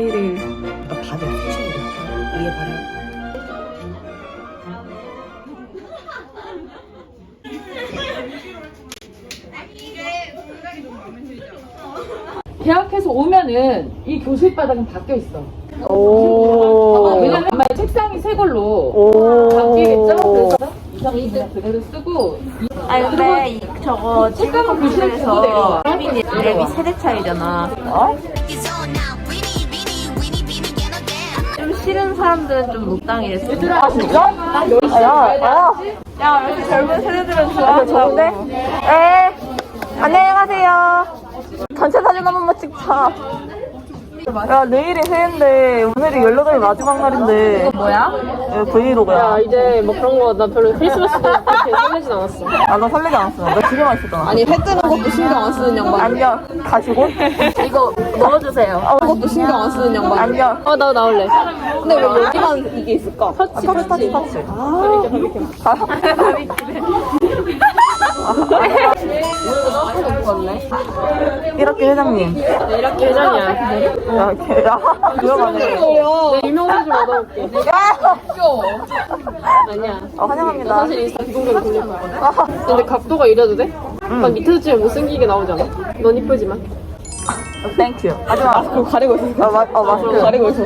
머리를 아, 발을 푸시는 위에 발을 계약해서 오면은 이 교실 바닥은 바뀌어 있어. 오. 왜냐면 아마 책상이 새 걸로 오. 바뀌겠죠? 그래서 이상이 그냥 그대로 쓰고 아니 근데 이, 저거 책감은 교실에 두고 내려와. 혜빈이 랩이 세대 차이잖아. 어? 싫은 사람들은 좀 녹당이랬어. 얘들아 진짜? 아, 야, 야. 야, 이렇게 젊은 세대들은 좋아한다고. 좋은데? 에 안녕히 가세요. 단체 사진 한 번만 찍자. 야, 내일이 새해인데, 오늘이 연락이 마지막 날인데. 이거 뭐야? 브이로그야. 이제 뭐 그런 거 나 별로 크리스마스 때 그렇게 설레진 않았어. 아, 나 설레지 않았어. 나 기대만 있었잖아. 아니 해 뜨는 것도 신경 안 쓰는 양반 안녕. 가시고? 이거 넣어주세요. 아, 그것도 신경 안 쓰는 양반 안녕. 어나 나올래. 근데 왜 여기만 이게 있을까? 터치 터치, 터치, 터치. 이렇게 회장님. 이렇게 회장이야. 야, 걔, 야, 위험하네. 내 유명세 좀 얻어올게. 야! 아니야. 어, 환영합니다. 사실 인스타 비공개로 돌릴 거야. 근데 각도가 이래도 돼? 막 밑에서 찍으면 못생기게 나오잖아. 넌 이쁘지만. 땡큐. 하지마. 마스크 가리고 있어. 아, 마, 어, 마스크 가리고 있어.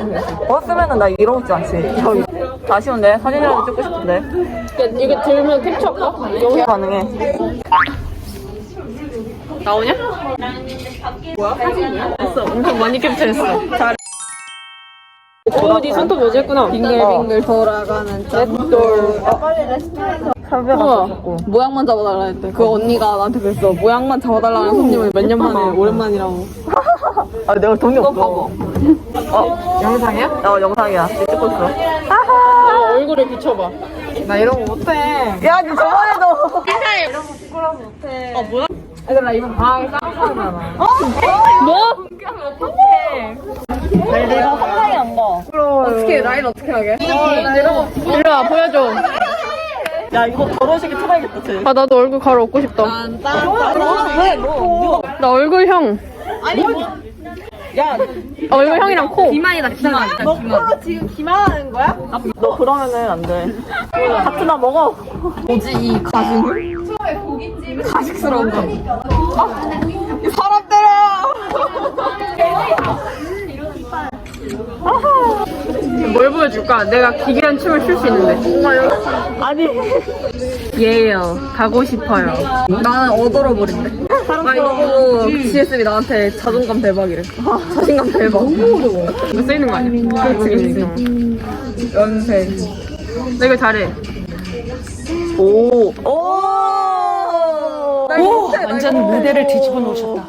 벗으면은 나 이러고 지 않지. 여기. 아쉬운데? 사진이라도 찍고 싶은데. 야, 이거 들면 캡처할까? 영상 가능해. 나오냐? 뭐야? 사진이야? 됐어. 엄청 많이 캡처했어. 잘. 오, 네 손톱 여자였구나. 빙글빙글 돌아가는 짠돌 설배가 우와. 좋고. 모양만 잡아달라 했대 그 언니가 나한테 그랬어 모양만 잡아달라는 손님을 몇 년 만에 오랜만이라고 아, 내가 돈이 없어. 어, 영상이야? 어, 영상이야. 찍고 있어. 아, 얼굴에 비춰봐. 나 이런 거 못해 야, 니 저번에도. 얘들아, 이번 방학에 쌍쌍하잖아. 뭐? 내가 상상이 안 가. 어떻게 라인 어떻게 하게? 일로 와, 보여줘. 야, 이거 결혼식에 틀어야겠다, 쟤. 아, 나도 얼굴 가루 얻고 싶다. 왜, 너? 나 얼굴형. 야, 아, 얼굴형이랑 코. 기만이다, 기만. 너 콜로 지금 기만하는 거야? 너 그러면은 안 돼. 하트나 먹어. 뭐지 이 가슴 가식스러운 거 아, 이 사람 때려 뭘 보여줄까? 내가 기괴한 춤을 출 수 있는데. 아니. 예요. 가고 싶어요. 나는 얻어버린대 나 이거 GSB 나한테 자존감 대박이래 자신감 대박 너무 어려워 이거 쓰이는 거 아니야? 그렇지, 그렇지. 연세 나 이거 잘해. 오. 오. 오! 완전 무대를 뒤집어 놓으셨다.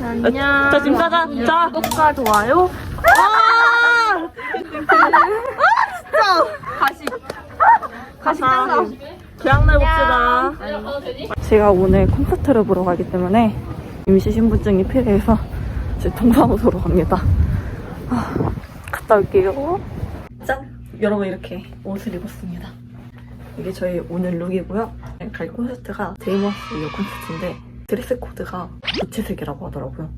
안녕. 자, 지금 짜자. 자. 구독과 좋아요. 가시 짠다. 계약날 봅시다. 제가 오늘 콘서트를 보러 가기 때문에 임시 신분증이 필요해서 제 동사무소로 갑니다. 아, 갔다 올게요. 짠! 여러분 이렇게 옷을 입었습니다. 이게 저희 오늘 룩이고요. 갈 콘서트가 데이머스 이어 콘서트인데 드레스 코드가 무채색이라고 하더라고요.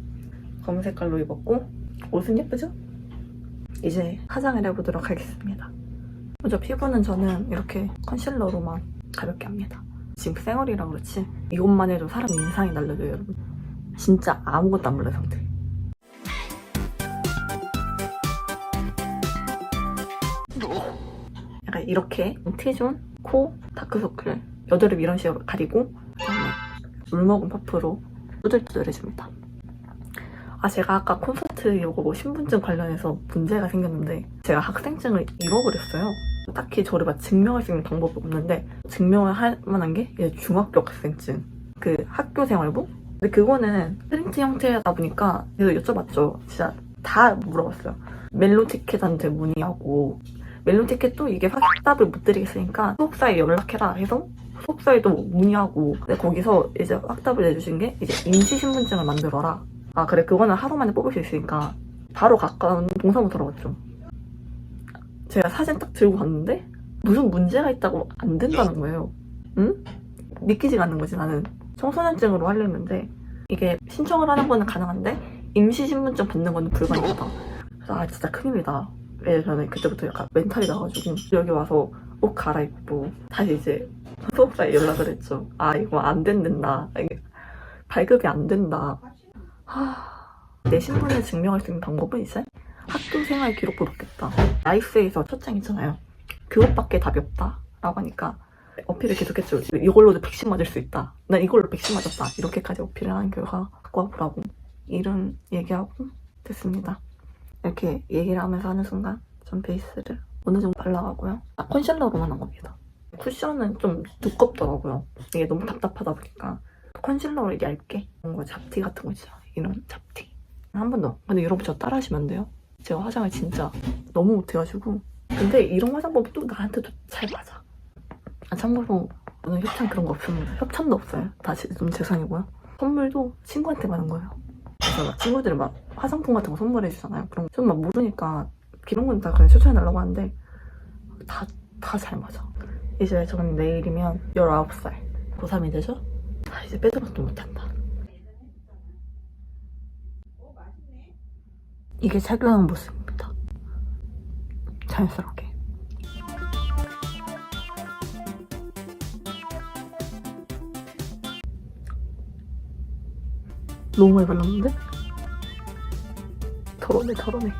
검은 색깔로 입었고 옷은 예쁘죠? 이제 화장을 해보도록 하겠습니다. 먼저 피부는 저는 이렇게 컨실러로만 가볍게 합니다. 지금 생얼이라 그렇지 이것만 해도 사람 인상이 날려요 여러분. 진짜 아무것도 안 몰라요 상태. 약간 이렇게 T존, 코, 다크서클, 여드름 이런 식으로 가리고 그다음에 물먹은 퍼프로 두들두들해줍니다. 아 제가 아까 콘서트 이거 뭐 신분증 관련해서 문제가 생겼는데 제가 학생증을 잃어버렸어요. 딱히 저를 막 증명할 수 있는 방법이 없는데 증명을 할 만한 게 중학교 학생증 그 학교 생활부 근데 그거는 프린트 형태다 보니까 그래서 여쭤봤죠. 진짜 다 물어봤어요. 멜로 티켓한테 문의하고 멜로 티켓도 이게 확답을 못 드리겠으니까 소속사에 연락해라 해서 소속사에도 문의하고 근데 거기서 이제 확답을 내주신 게 이제 임시 신분증을 만들어라. 아 그래 그거는 하루 만에 뽑을 수 있으니까 바로 가까운 동사무소로 갔죠. 제가 사진 딱 들고 갔는데 무슨 문제가 있다고 안 된다는 거예요. 응? 믿기지가 않는 거지 나는. 청소년증으로 하려는데 이게 신청을 하는 거는 가능한데 임시 신분증 받는 건 불가능하다. 아 진짜 큰일이다. 왜 저는 그때부터 약간 멘탈이 나가지고 여기 와서 옷 갈아입고 다시 이제 소속사에 연락을 했죠. 아 이거 안 된다. 발급이 안 된다. 하... 내 신분을 증명할 수 있는 방법은 이제 학교 생활 기록부 받겠다. 라이프에서 첫 장 있잖아요. 그것밖에 답이 없다. 라고 하니까 어필을 계속했죠. 이걸로도 백신 맞을 수 있다. 난 이걸로 백신 맞았다. 이렇게까지 어필을 한 결과 갖고 와보라고 이런 얘기하고 됐습니다. 이렇게 얘기를 하면서 하는 순간 전 베이스를 어느 정도 발라가고요. 아, 컨실러로만 한 겁니다. 쿠션은 좀 두껍더라고요. 이게 너무 답답하다 보니까 컨실러를 얇게 뭔가 잡티 같은 거 있죠. 이런 잡티. 한 번 더. 근데 여러분 저 따라 하시면 안 돼요. 제가 화장을 진짜 너무 못해가지고 근데 이런 화장법이 또 나한테도 잘 맞아. 아, 참고로 저는 협찬 그런 거 없습니다. 협찬도 없어요. 다시 좀 재산이고요. 선물도 친구한테 받은 거예요. 그래서 막 친구들이 막 화장품 같은 거 선물해 주잖아요. 그럼 좀막 모르니까 이런 건 다 그냥 추천해 달라고 하는데 다 다 잘 맞아. 이제 저는 내일이면 19살 고3이 되죠? 아, 이제 빼들어도 못한다. 이게 착용하는 모습입니다. 자연스럽게. 너무 많이 발랐는데? 덜어내, 덜어내.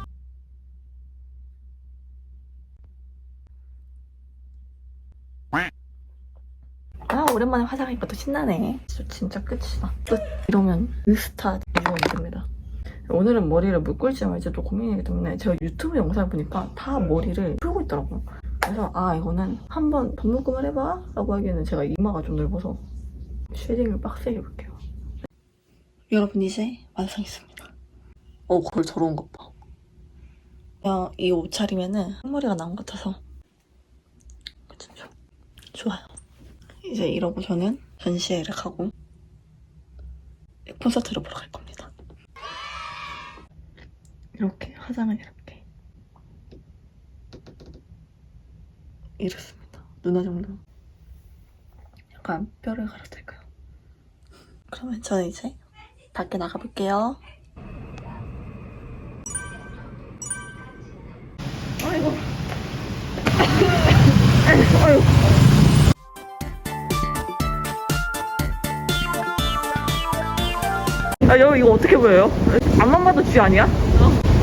아, 오랜만에 화장하니까 또 신나네. 진짜, 진짜 끝이다. 끝. 이러면 인스타 이거 됩니다. 오늘은 머리를 묶을지 말지 또 고민이기 때문에 제가 유튜브 영상을 보니까 다 머리를 풀고 있더라고요. 그래서 아 이거는 한번 덧묶음을 해봐 라고 하기에는 제가 이마가 좀 넓어서 쉐딩을 빡세게 해볼게요. 여러분 이제 완성했습니다. 어 거울 저러운 것 봐. 야, 이 옷차림에는 흰머리가 나온 것 같아서 그쵸, 좋- 좋아요. 이제 이러고 저는 전시회를 가고 콘서트를 보러 갈 겁니다. 이렇게 화장을 이렇게 이렇습니다. 누나 정도 약간 뼈를 갈아댈까요? 그러면 저는 이제 밖에 나가볼게요. 아이고. 아이고, 아이고. 아, 여기 이거 어떻게 보여요? 앞만 봐도 쥐 아니야?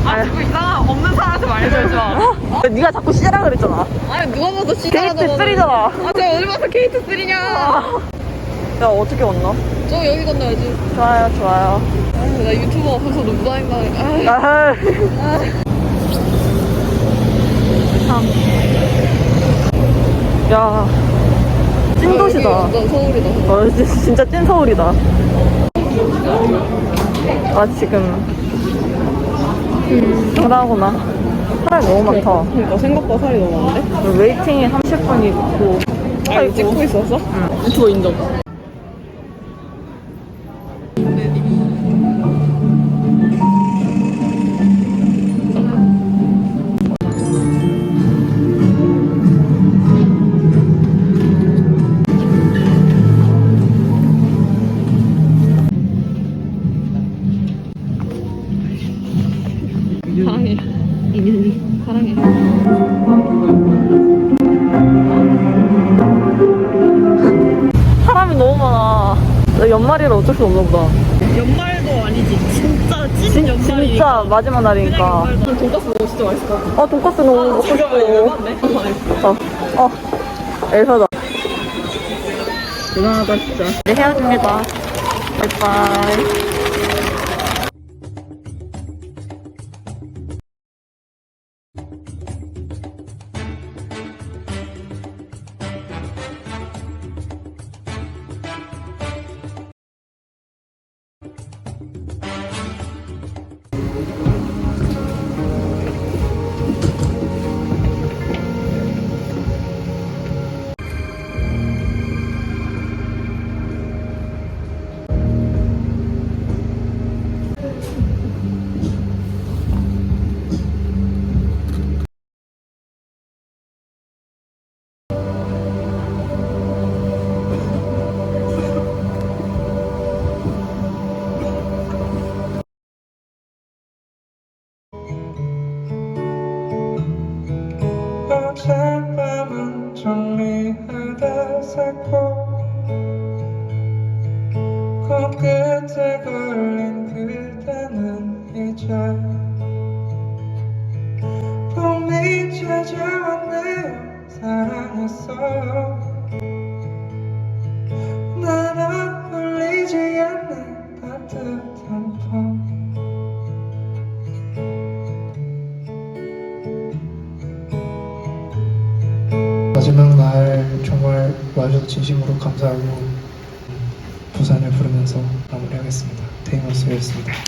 아 자꾸 이상한 없는 사람한테 말해줘야죠. 야, 네가 자꾸 씨라고 그랬잖아. 아니 누가 봐도 게이트 시다라고. 3잖아. 아 제가 어디 봐서 게이트 3냐. 야, 어떻게 왔나? 저 여기 건너야지. 좋아요, 좋아요. 아, 나 유튜버 없어서 못 다닌다. 아, 아, 참. 야, 찐 도시다. 아, 여기 완전 서울이다. 어, 진- 진짜 찐 서울이다. 아, 지금. 음, 장난하구나. 사람이 너무 많다. 그러니까 생각보다 살이 너무 많은데? 웨이팅이 30분이고. 아 이거 찍고 있었어? 응. 유튜버 인정. 마지막 날이니까. 돈가스 먹고 진짜 맛있을 것 같아. 아, 돈까스 너무 먹고 싶어. 어, 어, 엘사다. 대단하다, 진짜. 네, 헤어집니다. 바이바이. 어제 밤은 정리하다 살고 코끝에 걸린 그대는 이제 봄이 찾아왔네요. 사랑했어요 마지막 날 정말 와주셔서 진심으로 감사하고 부산을 부르면서 마무리하겠습니다. 테이머스였습니다.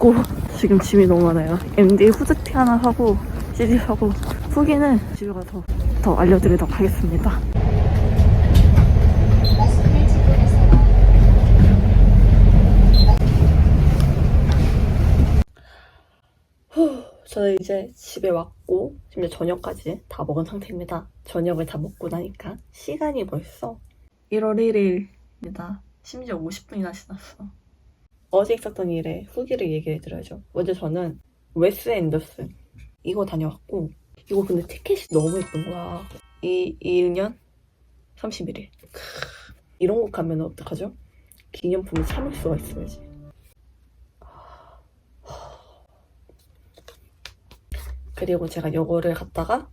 춥고 지금 짐이 너무 많아요. MD 후드티 하나 사고 CD 사고 후기는 집에 가서 더 알려드리도록 하겠습니다. 후, 저는 이제 집에 왔고 지금 저녁까지 다 먹은 상태입니다. 저녁을 다 먹고 나니까 시간이 벌써 1월 1일입니다. 심지어 50분이나 지났어. 어제 있었던 일에 후기를 얘기해 드려야죠. 먼저 저는 웨스 앤더슨 이거 다녀왔고 이거 근데 티켓이 너무 예쁜 거야. 이 2년 31일. 이런 곳 가면 어떡하죠? 기념품을 참을 수가 있어야지. 그리고 제가 요거를 갔다가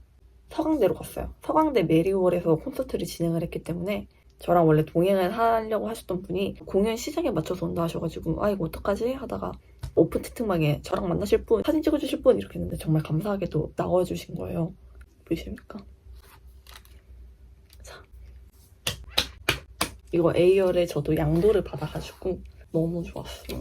서강대로 갔어요. 서강대 메리홀에서 콘서트를 진행을 했기 때문에 저랑 원래 동행을 하려고 하셨던 분이 공연 시작에 맞춰서 온다 하셔가지고 아 이거 어떡하지 하다가 오픈 채팅방에 저랑 만나실 분 사진 찍어주실 분 이렇게 했는데 정말 감사하게도 나와주신 거예요. 보이십니까? 자 이거 A열에 저도 양도를 받아가지고 너무 좋았어요.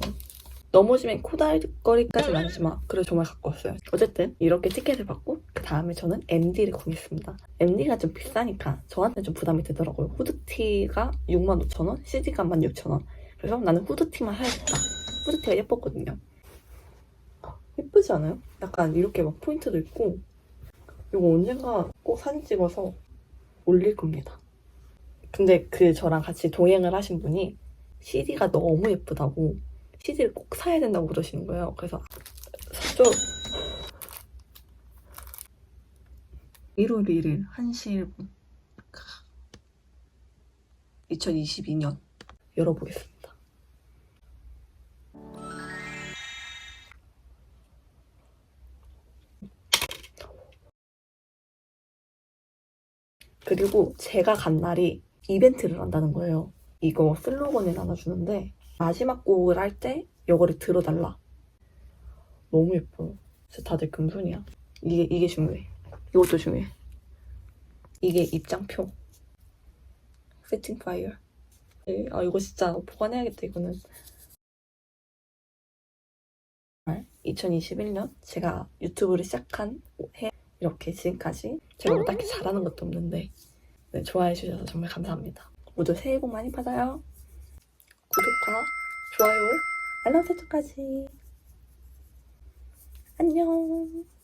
넘어지면 코달거리까지는 아니지만 그래도 정말 갖고 왔어요. 어쨌든 이렇게 티켓을 받고 그 다음에 저는 MD를 구매했습니다. MD가 좀 비싸니까 저한테는 좀 부담이 되더라고요. 후드티가 65,000원, CD가 16,000원. 그래서 나는 후드티만 사야겠다. 후드티가 예뻤거든요. 예쁘지 않아요? 약간 이렇게 막 포인트도 있고 이거 언젠가 꼭 사진 찍어서 올릴 겁니다. 근데 그 저랑 같이 동행을 하신 분이 CD가 너무 예쁘다고 CD를 꼭 사야 된다고 그러시는 거예요. 그래서 사죠. 1월 1일 1시 1분 2022년 열어보겠습니다. 그리고 제가 간 날이 이벤트를 한다는 거예요. 이거 슬로건을 나눠주는데 마지막 곡을 할 때 이거를 들어달라. 너무 예뻐. 진짜 다들 금손이야. 이게 이게 중요해. 이것도 중요해. 이게 입장표. 세팅 파일. 아 이거 진짜 보관해야겠다 이거는. 2021년 제가 유튜브를 시작한 해 이렇게 지금까지 제가 뭐 딱히 잘하는 것도 없는데 네, 좋아해 주셔서 정말 감사합니다. 모두 새해 복 많이 받아요. 구독과 좋아요, 알람 설정까지. 안녕.